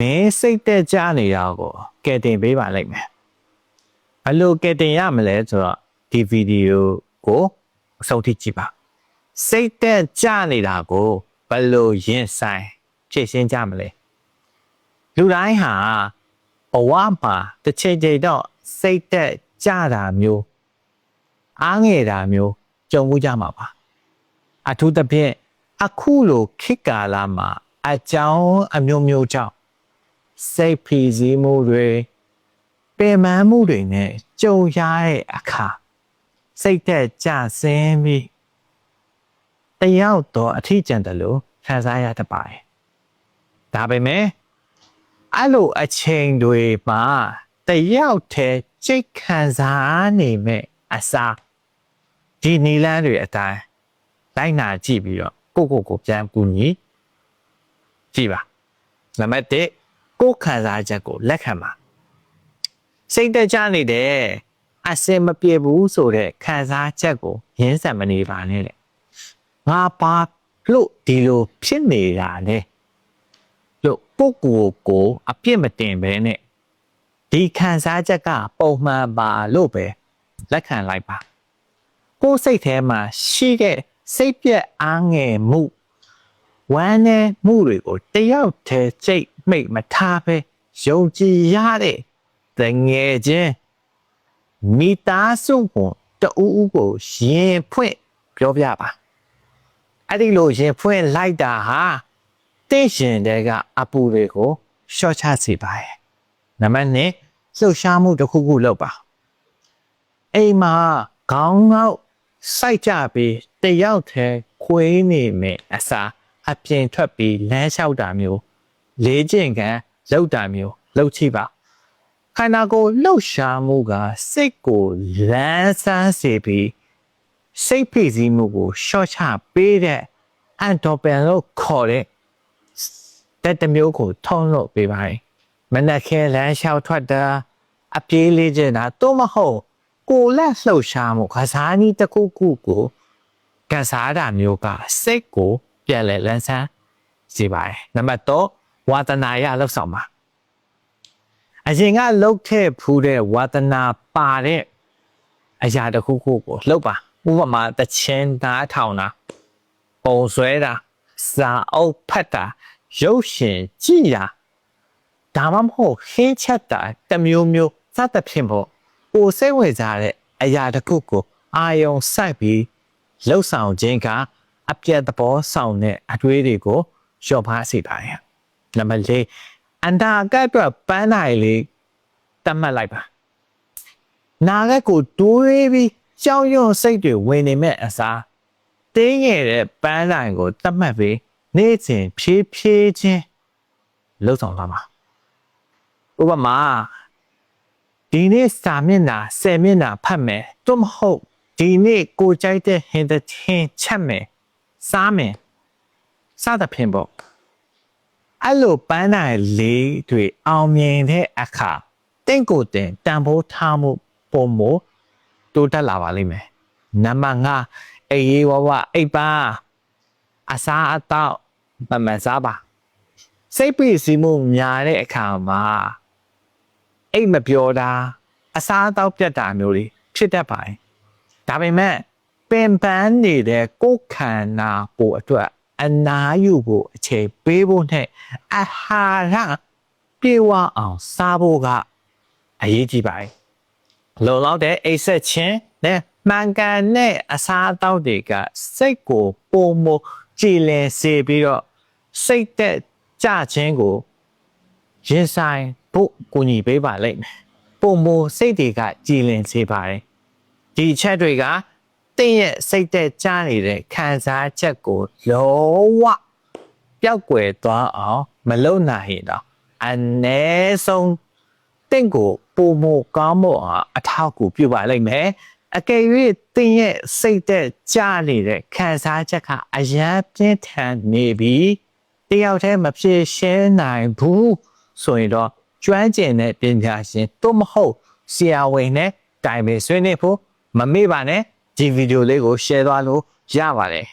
မင်းစိတ်သက်ကြနေတာကိုကဲတင်ပေးပါလိမ့်မယ်ဘယ်လိုကဲတင်ရမလဲဆိုတော့ဒီဗီဒီယိုကိုအဆုံးထိကြည့်ပါစိတ်သက်ကြနေတာကိုဘယ်လိုရင်ဆိုင်ဖြည့်ရှင်းကြမလဲလူတိုင်းဟာဘဝမှာတစ်ချိန်ချိန်တော့စိတ်သက်ကြတာမျိုးအားငယ်တာမျိုးကြုံမှုကြမှာပါအထူးသဖြင့်အခုလိုခေတ်ကာလမှာအကြောင်းအမျိုးမျိုးကြောင့် စိတ်ဖိစီးမှုတွေပင်ပန်းမှုတွေနဲ့ကြုံရတဲ့အခါစိတ်သက်ကြဆင်းပြီးတယောက်တော့အထီးကျန်တယ်လို့ခံစားရတတ်ပါတယ်ဒါပေမဲ့အဲ့လိုအချိန်တွေမှာတယောက်တည်းစိတ်ခံစားနေမဲ့အစားဒီနီလန်းတွေအတိုင်းလိုက်နာကြည့်ပြီးတော့ကိုကိုကိုပြန်ကူညီကြည့်ပါနံပါတ်1 ကိုယ်ခံစားချက်ကိုလက်ခံပါစိတ်တကြနေတယ်အစင်မပြေဘူးဆိုတဲ့ခံစားချက်ကိုရင်းဆက်မနေပါနဲ့လေငါပါလို့ဒီလိုဖြစ်နေတာလေလို့ပုဂ္ဂိုလ်ကိုအပြစ်မတင်ဘဲနဲ့ဒီခံစားချက်ကပုံမှန်ပါလို့ပဲလက်ခံလိုက်ပါကိုယ်စိတ်ထဲမှာရှိတဲ့စိတ်ပြက်အားငယ်မှုဝမ်းနဲ့မှုတွေကိုတယောက်တည်းစိတ် မိတ်မထားပဲယုံကြည်ရတဲ့တငယ်ချင်းမိသားစုကိုတူဦးကိုရင်ဖွင့်ပြောပြပါအဲ့ဒီလိုရင်ဖွင့်လိုက်တာဟာတင့်ရှင်တဲ့ကအပူတွေကိုရှော့ချစေပါရဲ့နံပါတ်2လှုပ်ရှားမှုတစ်ခုခုလုပ်ပါအိမ်မှာခေါင်းငေါက်စိုက်ကြပြီးတယောက်တည်းခွေးနေမယ်အစားအပြင်ထွက်ပြီးလမ်းလျှောက်တာမျိုး လေးကျင့်ကန်လောက်တာမျိုးလောက်ချိပါခန္ဓာကိုယ်လှုပ်ရှားမှုကစိတ်ကိုလန်းဆန်းစေပြီးစိတ်ဖိစီးမှုကိုရှော့ချပေးတဲ့အန်တိုပန်လို့ခေါ်တဲ့တက်တစ်မျိုးကိုထုံးလို့ပေးပါတယ်မနက်ခဲလမ်းလျှောက်ထွက်တာအပြေးလေးကျင်တာတော့မဟုတ်ကိုယ်လက်လှုပ်ရှားမှုကစားနည်းတစ်ခုခုကိုကစားတာမျိုးကစိတ်ကိုပြန်လဲလန်းဆန်းစေပါတယ်နံပါတ်3 ဝါသနာရလှုပ်ဆောင်ပါအရင်ကလှုပ်ခဲ့ဖူးတဲ့ဝါသနာပါတဲ့အရာတစ်ခုခုကိုလှုပ်ပါဥပမာတချင်းသားထောင်တာပုံဆွဲတာစာအုပ်ဖတ်တာရုပ်ရှင်ကြည့်တာဒါမှမဟုတ်ခင်းချက်တာတစ်မျိုးမျိုးစသဖြင့်ပေါ့ကိုယ်စိတ်ဝင်စားတဲ့အရာတစ်ခုကိုအာယုံစိုက်ပြီးလှုပ်ဆောင်ခြင်းကအပြတ်သဘောဆောင်တဲ့အတွေးတွေကိုလျှော့ပါစေပါရဲ့။ နံပါတ်၄အန္တာကအတွက်ပန်းနိုင်လေးတတ်မှတ်လိုက်ပါ။နာကကိုတွေးပြီးကြောက်ရွံ့စိတ်တွေဝင်နေမဲ့အစားတင်းငယ်တဲ့ပန်းနိုင်ကိုတတ်မှတ်ပြီးနေ့စဉ်ဖြည်းဖြည်းချင်းလှုပ်ဆောင်သွားမှာ။ဥပမာဒီနေ့စာမျက်နှာ10မျက်နှာဖတ်မယ်။သို့မဟုတ်ဒီနေ့ကိုကြိုက်တဲ့ဟင်တချင်းချက်မယ်စားမယ်စသဖြင့်ပေါ့ အဲ့လိုပန်းနိုင်လေးတွေအောင်မြင်တဲ့အခါတင့်ကိုယ်တင်တန်ဖိုးထားမှုပုံမတိုးတက်လာပါလိမ့်မယ်နံပါတ်5အေးရေးဝဝအိပ်ပါအစားအသောက်မမှန်စားပါစိတ်ပိစီမှုများတဲ့အခါမှာအိတ်မပြောတာအစားအသောက်ပြတ်တာမျိုးတွေဖြစ်တတ်ပါတယ်ဒါပေမဲ့ပင်ပန်းနေတဲ့ကိုယ်ခန္ဓာကိုယ်အတွက် အနာယူဖို့အချိန်ပေးဖို့နဲ့အာဟာရပြေဝအောင်စားဖို့ကအရေးကြီးပါတယ်လုံလောက်တဲ့အိတ်ဆက်ခြင်းနဲ့မှန်ကန်တဲ့အစားအသောက်တွေကစိတ်ကိုပုံမကြည်လင်စေပြီးတော့စိတ်သက်ကြခြင်းကိုရင်ဆိုင်ဖို့ကူညီပေးပါလိမ့်မယ်ပုံမစိတ်တွေကကြည်လင်စေပါတယ်ဒီချက်တွေက တင့်ရဲ့စိတ်သက်ကြနေတဲ့ခံစားချက်ကိုလုံးဝပျောက်ကွယ်သွားအောင်မလုပ်နိုင်ရင်တော့အ ਨੇ ဆုံးတင့်ကိုပုံမကောင်းမို့အောင်အထောက်အကူပြုပါလိမ့်မယ်အကယ်၍တင်းရဲ့စိတ်သက်ကြနေတဲ့ခံစားချက်ကအယံပြင်းထန်နေပြီးတယောက်တည်းမဖြစ်ရှင်းနိုင်ဘူးဆိုရင်တော့ကျွမ်းကျင်တဲ့ပညာရှင်သို့မဟုတ်ဆရာဝန်နဲ့တိုင်ပင်ဆွေးနွေးဖို့မမေ့ပါနဲ့ ဒီဗီဒီယိုလေးကို share သွားလို့ရပါတယ်